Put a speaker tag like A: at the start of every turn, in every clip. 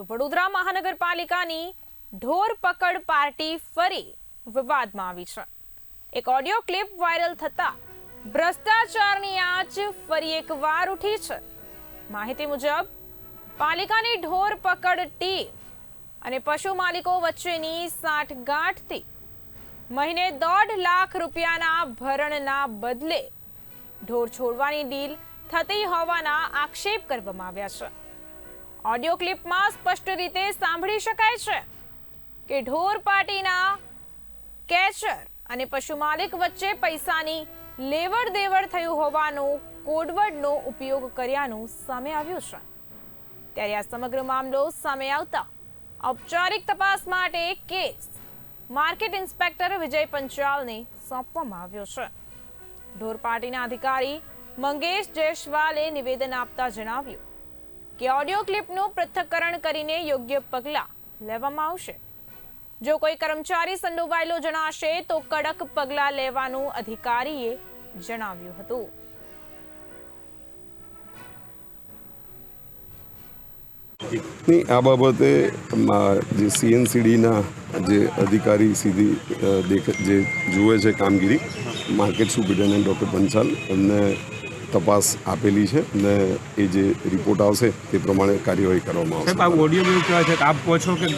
A: તો વડોદરા મહાનગરપાલિકાની ઢોર પકડ પાર્ટી ફરી વિવાદમાં આવી છે. એક ઓડિયો ક્લિપ વાયરલ થતા ભ્રષ્ટાચારની આંચ ફરી એકવાર ઉઠી છે. માહિતી મુજબ, પાલિકાની ઢોર પકડ ટીમ અને પશુ માલિકો વચ્ચેની સાંઠગાંઠથી મહિને દોઢ લાખ રૂપિયાના ભરણના બદલે ઢોર છોડવાની ડીલ થતી હોવાના આક્ષેપ કરવામાં આવ્યા છે. ઓડિયો ક્લિપમાં સ્પષ્ટ રીતે સાંભળી શકાય છે કે ઢોર પાર્ટીના કેચર અને પશુ માલિક વચ્ચે પૈસાની લેવડ દેવડ થયું હોવાનો કોડવર્ડનો ઉપયોગ કર્યાનું સામે આવ્યું છે. ત્યારે આ સમગ્ર મામલો સામે આવતા ઔપચારિક તપાસ માટે કેસ માર્કેટ ઇન્સ્પેક્ટર વિજય પંચાલને સોંપવામાં આવ્યો છે. ઢોર પાર્ટીના અધિકારી મંગેશ જયસ્વાલે નિવેદન આપતા જણાવ્યું કે ઓડિયો ક્લિપનું પૃથ્થકરણ કરીને યોગ્ય પગલાં લેવામાં આવશે. જો કોઈ કર્મચારી સંડોવાયેલો જણાશે, તો કડક પગલાં લેવાનું અધિકારીએ જણાવ્યું હતું.
B: આ બાબતે જે સીએનસીડીના જે અધિકારી સીધી જે જુએ છે કામગીરી, માર્કેટ સુપ્રિન્ટેન્ડન્ટ ડૉક્ટર પંચાલ એમને તપાસ આપેલી છે અને એ જે રિપોર્ટ આવશે તે પ્રમાણે કાર્યવાહી કરવામાં આવશે.
C: આ ઓડિયો એવું કહેવાય છે કે આપ કહો છો કે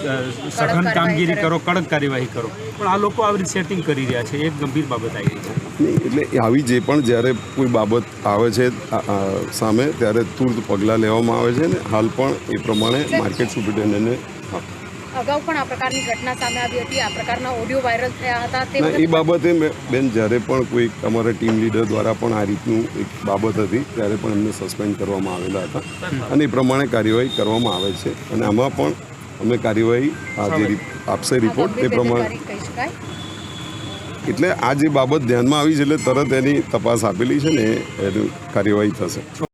C: સઘન કામગીરી કરો. કડક કાર્યવાહી કરો. પણ આ લોકો આવી રીતે સેટિંગ કરી રહ્યા છે. એક ગંભીર બાબત આવી રહી છે.
B: નહીં એટલે આવી જે પણ જ્યારે કોઈ બાબત આવે છે સામે ત્યારે તુરંત પગલાં લેવામાં આવે છે ને હાલ પણ એ પ્રમાણે માર્કેટ સુપ્રિન્ટેન્ડન્ટને
D: અગાઉ પણ આ પ્રકારની ઘટના સામે આવી હતી આ પ્રકારના ઓડિયો વાયરલ થયા હતા તે
B: એ બાબતે મેં- બેન જ્યારે પણ કોઈ અમારા ટીમ લીડર દ્વારા પણ આ રીતનું એક બાબત હતી ત્યારે પણ એમને સસ્પેન્ડ કરવામાં આવેલા હતા. અને એ પ્રમાણે કાર્યવાહી કરવામાં આવે છે. અને આમાં પણ અમે કાર્યવાહી આ જે આપશે રિપોર્ટ તે પ્રમાણે
D: કહી શકાય.
B: એટલે આ જે બાબત ધ્યાનમાં આવી છે એટલે તરત એની તપાસ આપેલી છે ને એની કાર્યવાહી થશે.